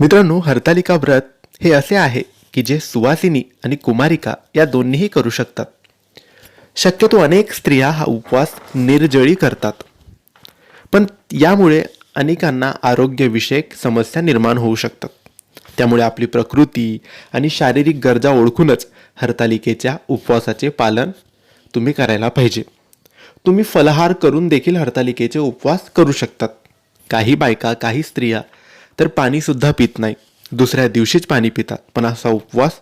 मित्रांनो हरतालिका व्रत हे असे आहे की जे सुवासिनी आणि कुमारिका या दोन्हीही करू शकतात. शक्यतो अनेक स्त्रिया हा उपवास निर्जळी करतात. पण यामुळे अनेकांना आरोग्यविषयक समस्या निर्माण होऊ शकतात. त्यामुळे आपली प्रकृती आणि शारीरिक गरजा ओळखूनच हरतालिकेच्या उपवासाचे पालन तुम्ही करायला पाहिजे. तुम्ही फलहार करून देखील हरतालिकेचे उपवास करू शकतात. काही बायका काही स्त्रिया तर पाणीसुद्धा पित नाही. दुसऱ्या दिवशीच पाणी पितात. पण असा उपवास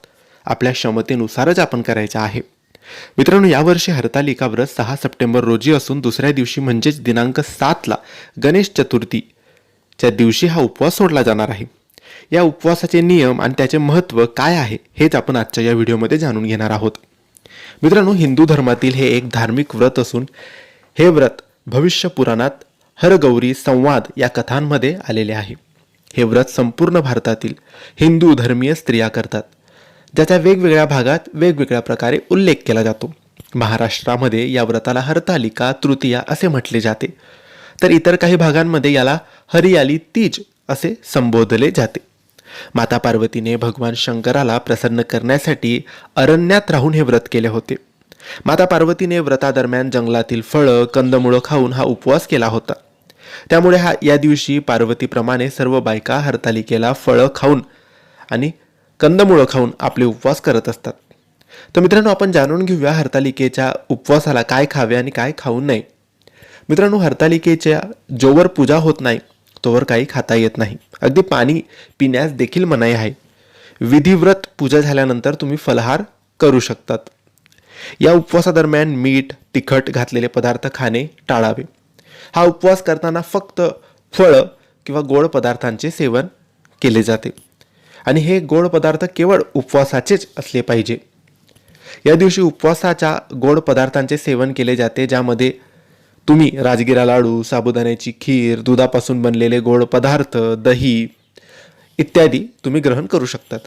आपल्या क्षमतेनुसारच आपण करायचा आहे. मित्रांनो यावर्षी हरतालिका व्रत सहा सप्टेंबर रोजी असून दुसऱ्या दिवशी म्हणजेच दिनांक सातला गणेश चतुर्थीच्या दिवशी हा उपवास सोडला जाणार आहे. या उपवासाचे नियम आणि त्याचे महत्त्व काय आहे हेच आपण आजच्या या व्हिडिओमध्ये जाणून घेणार आहोत. मित्रांनो हिंदू धर्मातील हे एक धार्मिक व्रत असून हे व्रत भविष्य पुराणात हरगौरी संवाद या कथांमध्ये आलेले आहे. हे व्रत संपूर्ण भारतातील हिंदू धर्मीय स्त्रिया करतात ज्याच्या वेगवेगळ्या भागात वेगवेगळ्या प्रकारे उल्लेख केला जातो. महाराष्ट्रामध्ये या व्रताला हरतालिका तृतीया असे म्हटले जाते. तर इतर काही भागांमध्ये याला हरियाली तीज असे संबोधले जाते. माता पार्वतीने भगवान शंकराला प्रसन्न करण्यासाठी अरण्यात राहून हे व्रत केले होते. माता पार्वतीने व्रतादरम्यान जंगलातील फळं कंदमुळं खाऊन हा उपवास केला होता. त्यामुळे हा या दिवशी पार्वतीप्रमाणे सर्व बायका हरतालिकेला फळं खाऊन आणि कंदमुळं खाऊन आपले उपवास करत असतात. तर मित्रांनो आपण जाणून घेऊया हरतालिकेच्या उपवासाला काय खावे आणि काय खाऊ नये मित्रांनो हरतालिकेच्या जोवर पूजा होत नाही तोवर काही खाता येत नाही. अगदी पाणी पिण्यास देखील मनाई आहे. विधिव्रत पूजा झाल्यानंतर तुम्ही फलहार करू शकतात. या उपवासादरम्यान मीठ तिखट घातलेले पदार्थ खाणे टाळावे. हा उपवास करताना फक्त फळं किंवा गोड पदार्थांचे सेवन केले जाते. आणि हे गोड पदार्थ केवळ उपवासाचेच असले पाहिजे. या दिवशी उपवासाच्या गोड पदार्थांचे सेवन केले जाते ज्यामध्ये तुम्ही राजगिरा लाडू साबुदाण्याची खीर दुधापासून बनलेले गोड पदार्थ दही इत्यादी तुम्ही ग्रहण करू शकतात.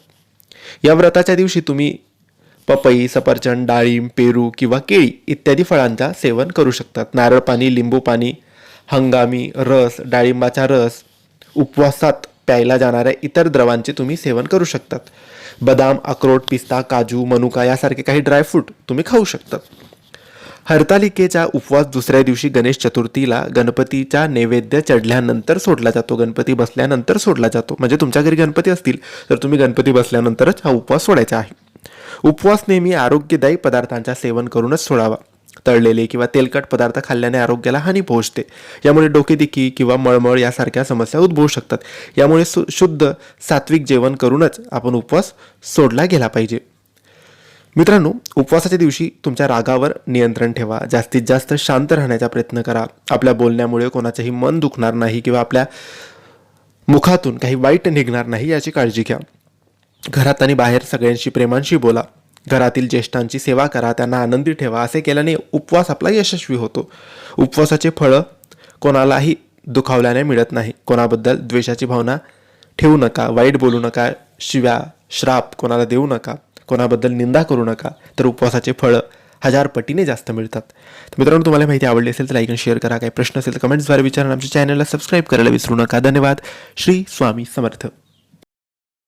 या व्रताच्या दिवशी तुम्ही पपई सफरचंद डाळिंब पेरू किंवा केळी इत्यादी फळांचा सेवन करू शकतात. नारळ पाणी लिंबू पाणी हंगामी रस डाळिंबाचा रस उपवासात प्यायला जाणाऱ्या इतर द्रवांचे तुम्ही सेवन करू शकतात. बदाम अक्रोड पिस्ता काजू मनुका यासारखे काही ड्रायफ्रूट तुम्ही खाऊ शकतात. हरतालिकेचा उपवास दुसऱ्या दिवशी गणेश चतुर्थीला गणपतीचा नैवेद्य चढल्यानंतर सोडला जातो. गणपती बसल्यानंतर सोडला जातो. म्हणजे तुमच्या घरी गणपती असतील तर तुम्ही गणपती बसल्यानंतरच हा उपवास सोडायचा आहे. उपवास नेहमी आरोग्यदायी पदार्थांचा सेवन करूनच सोडावा. तळलेले किंवा तेलकट पदार्थ खाल्ल्याने आरोग्याला हानी पोहोचते. यामुळे डोकेदुखी किंवा मळमळ यासारख्या समस्या उद्भवू शकतात. यामुळे सु शुद्ध सात्विक जेवण करूनच आपण उपवास सोडला गेला पाहिजे. मित्रांनो उपवासाच्या दिवशी तुमच्या रागावर नियंत्रण ठेवा. जास्तीत जास्त शांत राहण्याचा प्रयत्न करा. आपल्या बोलण्यामुळे कोणाचंही मन दुखणार नाही किंवा आपल्या मुखातून काही वाईट निघणार नाही याची काळजी घ्या. घरात आणि बाहेर सगळ्यांशी प्रेमांशी बोला. घरातील ज्येष्ठांची सेवा करा त्यांना आनंदी ठेवा असे केल्याने उपवास आपला यशस्वी होतो. उपवासाचे फळं कोणालाही दुखावल्याने मिळत नाही. कोणाबद्दल द्वेषाची भावना ठेवू नका वाईट बोलू नका शिव्या श्राप कोणाला देऊ नका कोणाबद्दल निंदा करू नका तर उपवासाचे फळं हजार पटीने जास्त मिळतात. तर मित्रांनो तुम्हाला माहिती आवडली असेल तर लाईक आणि शेअर करा. काही प्रश्न असेल तर कमेंट्सद्वारे विचारा आमच्या चॅनलला सबस्क्राईब करायला विसरू नका. धन्यवाद. श्री स्वामी समर्थ.